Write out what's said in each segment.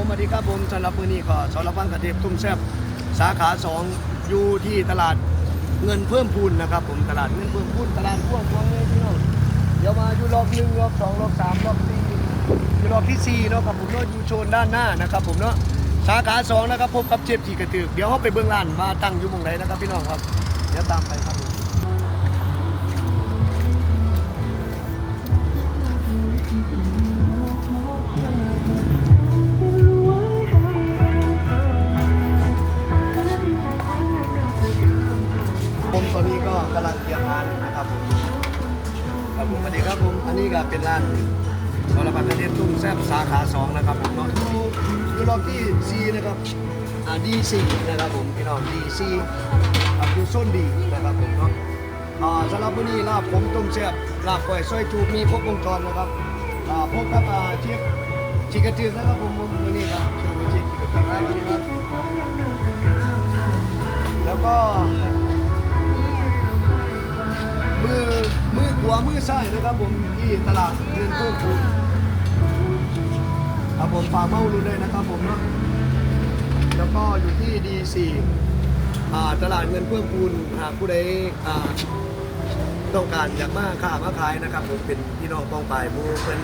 ผมอดีครับผมสำหรับมือนี้ก็สารพังกระเทียมตุ้มแซ่บสาขาสองอยู่ที่ตลาดเงินเพิ่มพูนนะครับ ผมตลาดเงินเพิ่มพูนตลาดพ่วงพวงเลยพี่น้องเดี๋ยวมาอยู่รอบหนึ่งรอบสองรอบสามรอบสี่อยู่รอบที่สี่เนาะครับผมเนาะอยู่โซนด้านหน้านะครับ ผมเนาะสาขาสองนะครับพบกับเจ็บที่กระตือเดี๋ยวเขาไปเบื้องร้านมาตั้งอยู่มองไหนนะครับพี่น้องครับเดี๋ยวตามไปครับผม ผมตอนนี้ก็กำลังเตรียมงานนะครับผมครับผมสวัสดีครับผมอันนี้ก็เป็นร้านสารพัดกระเทียมตุ้มแซ่บสาขาสองนะครับผมเนาะอยู่อยู่รอบที่ซีนะครับอ่าดีซีนะครับผมพี่น้องดีซีอ่าอยู่โซนดีนะครับผมเนาะอ่าสำหรับวันนี้ลาบผมต้มแซ่บลาบก้อยซอยจูมีครบวงจรนะครับอ่าพบกับอ่าเชฟชิคกระเจือนะครับผมวันนี้ครับเชฟเชฟชิคกระเจือนะครับ มือขวมือซ้ายนะครับผมที่ตลาดเงินเพิ่มพูนครับผมฝากเมาดูเลยนะครับผมเนาะแล้วก็อยู่ที่ดีซีอ่ตลาดเงินเพิ่มพูนหากผู้ใดต้องการอยากมาค้ามาขายนะครับ ผมเป็นพี่น้องป้องปายมูเป็น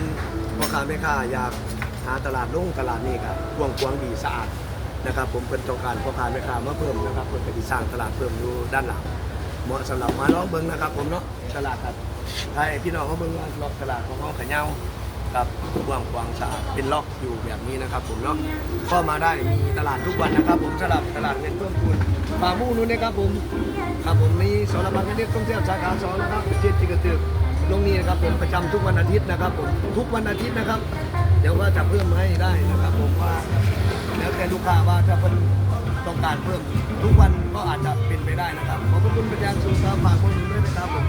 พ่อค้าแม่ค้าอยากหาตลาดลงตลาดนี้ครับกว้างกวางดีสะอาดนะครับ ผมเป็นต้องการพ่อค้าแม่ค้ามาเพิ่มนะครับเพื่อไปสร้างตลาดเพิ่มอยู่ด้านหลังเหมาะสำหรับมาลองเบิ้งนะครับ ผมเนาะตลาดครับ ให้พี่น้องเขาเบิ้งว่ารอบตลาดของเขาขะเหย้าครับกว้างกวางสะอาดเป็นล็อกอยู่แบบนี้นะครับ ผมเนาะก็มาได้มีตลาดทุกวันนะครับ ผมสำหรับตลาดเงินเพิ่มพูนป่ามู่นู้นนะครับผมครับผมมีสารพัดเรียกต้องเที่ยวสาขาสองนะครับเจ็ดจิกระตึกลงนี้นะครับ ผมประจำทุกวันอาทิตย์นะครับผมทุกวันอาทิตย์นะครับ เดี๋ยวก็จะเพิ่มให้ได้นะครับ ผมว่าแล้วแต่ลูกค้าว่าจะเป็นต้องการเพิ่มทุกวันก็อาจจะเป็นไปได้นะครับขอบคุณป็นอย่างสูงครับฝากคนอื่นด้วยนะครับผม